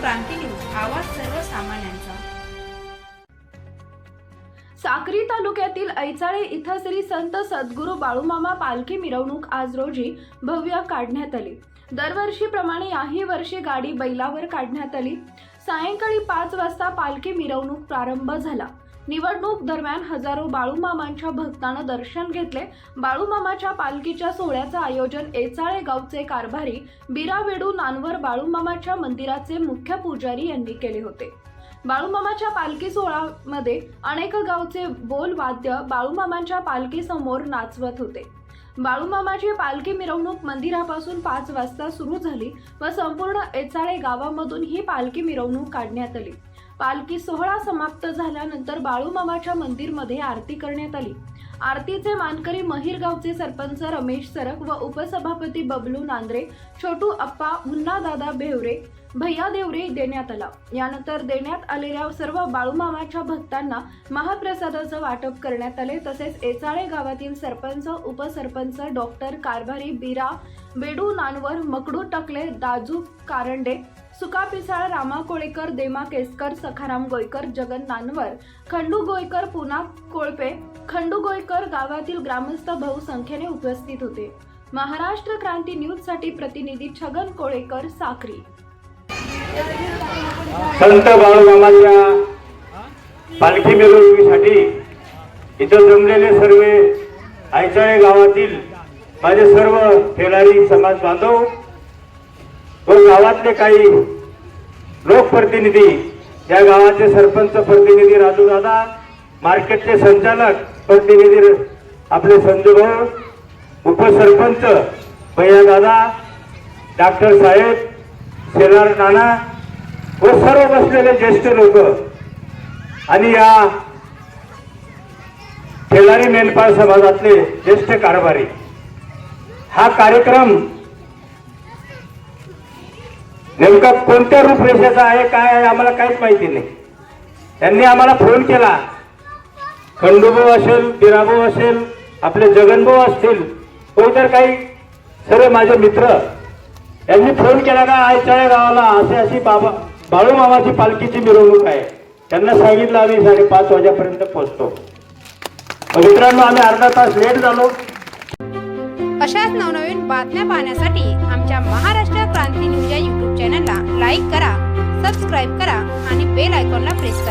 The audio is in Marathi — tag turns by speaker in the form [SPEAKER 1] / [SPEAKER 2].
[SPEAKER 1] क्रांती न्यूज आवाज सर्वसामान्यांचा.
[SPEAKER 2] साक्री तालुक्यातील ऐचाळे इथं श्री संत सद्गुरू बाळूमामा पालखी मिरवणूक आज रोजी भव्य काढण्यात आली. दरवर्षीप्रमाणे याही वर्षी गाडी बैलावर काढण्यात आली. सायंकाळी पाच वाजता पालखी मिरवणूक प्रारंभ झाला. निवडणूक दरम्यान हजारो बाळूमामांच्या भक्तानं दर्शन घेतले. बाळूमामाच्या पालखीच्या सोहळ्याचं आयोजन एचाळे गावचे कारभारी बिरावेडू नानवर बाळूमामाच्या मंदिराचे मुख्य पुजारी यांनी केले होते. बाळूमामाच्या पालखी सोहळ्यामध्ये अनेक गावचे बोल वाद्य बाळूमामांच्या पालखी समोर नाचवत होते. बाळूमामाची पालखी मिरवणूक मंदिरापासून पाच वाजता सुरू झाली व संपूर्ण एचाळे गावामधून ही पालखी मिरवणूक काढण्यात आली. पालखी सोहळा समाप्त झाल्यानंतर बाळूमामाच्या मंदिरमध्ये आरती करण्यात आली. आरतीचे मानकरी महिरगावचे सरपंच रमेश सरक व उपसभापती बबलू नांद्रे छोटू अप्पा मुन्नादादा बेवरे भैया देवरे देण्यात आला. यानंतर देण्यात आलेल्या सर्व बाळूमामाच्या भक्तांना महाप्रसादाचं वाटप करण्यात आले. तसेच एचाळे गावातील सरपंच उपसरपंच डॉक्टर कारभारी बिरा बेडू नानवर मकडू टकले दाजू कारंडे सुका पिसाळ रामा कोळेकर देमा केसकर सखाराम गोयकर जगन नानवर खंडू गोयकर पुना कोळपे खंडू गोयकर गावातील ग्रामस्थ बहुसंख्येने उपस्थित होते. महाराष्ट्र क्रांती न्यूजसाठी प्रतिनिधी छगन कोळेकर साखरी
[SPEAKER 3] संत बाळूमामाच्या पालखी मिरवणुकीसाठी इथं जमलेले सर्व आयचाळे गावातील माझे सर्व खेळाडी समाज बांधव व गावातले काही लोकप्रतिनिधी या गावाचे सरपंच प्रतिनिधी राजू दादा मार्केटचे संचालक प्रतिनिधी आपले संजू भाऊ उपसरपंच भैया दादा डॉक्टर साहेब शेलार नाना व सर्व बसलेले ज्येष्ठ लोक. आणि या खेळारी मेंढपाळ समाजातले ज्येष्ठ कारभारी. हा कार्यक्रम नेमका कोणत्या रूपरेषेचा आहे काय आहे आम्हाला काहीच माहिती नाही. त्यांनी आम्हाला फोन केला. खंडूभाऊ असेल बिराभाऊ असेल आपले जगनभाऊ असतील व तर काही सर्व माझे मित्र. यांनी फोन केला का आयच्या गावाला असे अशी बाबा बाळू मामाची पालखीची मिरवणूक आहे. त्यांना सांगितलं आम्ही साडेपाच वाजेपर्यंत पोहोचतो. मित्रांनो आम्ही अर्धा तास लेट झालो.
[SPEAKER 4] अशाच नवनवीन बातम्या पाहण्यासाठी आमच्या महाराष्ट्र क्रांती न्यूज या